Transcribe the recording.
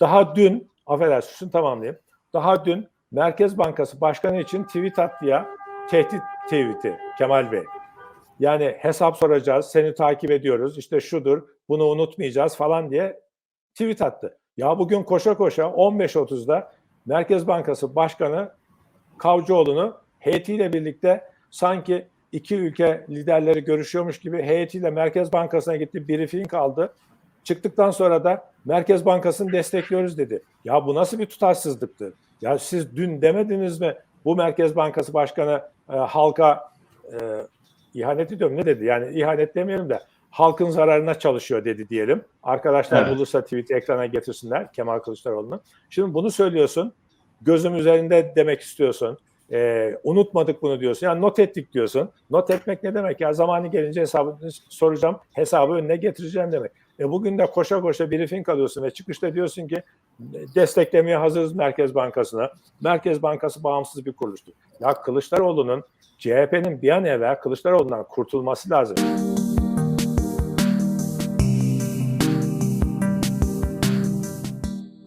daha dün, affedersin tamamlayayım. Daha dün Merkez Bankası Başkanı için tweet attı ya, tehdit tweet'i Kemal Bey. Yani hesap soracağız, seni takip ediyoruz, işte şudur, bunu unutmayacağız falan diye tweet attı. Ya bugün koşa koşa 15.30'da Merkez Bankası Başkanı Kavcıoğlu'nu heyetiyle birlikte sanki iki ülke liderleri görüşüyormuş gibi heyetiyle Merkez Bankası'na gitti, briefing aldı. Çıktıktan sonra da Merkez Bankası'nı destekliyoruz dedi. Ya bu nasıl bir tutarsızlıktır? Ya siz dün demediniz mi bu Merkez Bankası Başkanı e, halka e, ihanet ediyorum ne dedi? Yani ihanet demeyelim de halkın zararına çalışıyor dedi diyelim. Arkadaşlar Evet. bulursa tweet ekrana getirsinler Kemal Kılıçdaroğlu'nu. Şimdi bunu söylüyorsun. Gözüm üzerinde demek istiyorsun. Ee, unutmadık bunu diyorsun. Yani not ettik diyorsun. Not etmek ne demek ya? Zamanı gelince hesabını soracağım. Hesabı önüne getireceğim demek. E bugün de koşa koşa briefing alıyorsun ve çıkışta diyorsun ki desteklemeye hazırız Merkez Bankası'na. Merkez Bankası bağımsız bir kuruluştur. Ya Kılıçdaroğlu'nun CHP'nin bir an evvel Kılıçdaroğlu'ndan kurtulması lazım.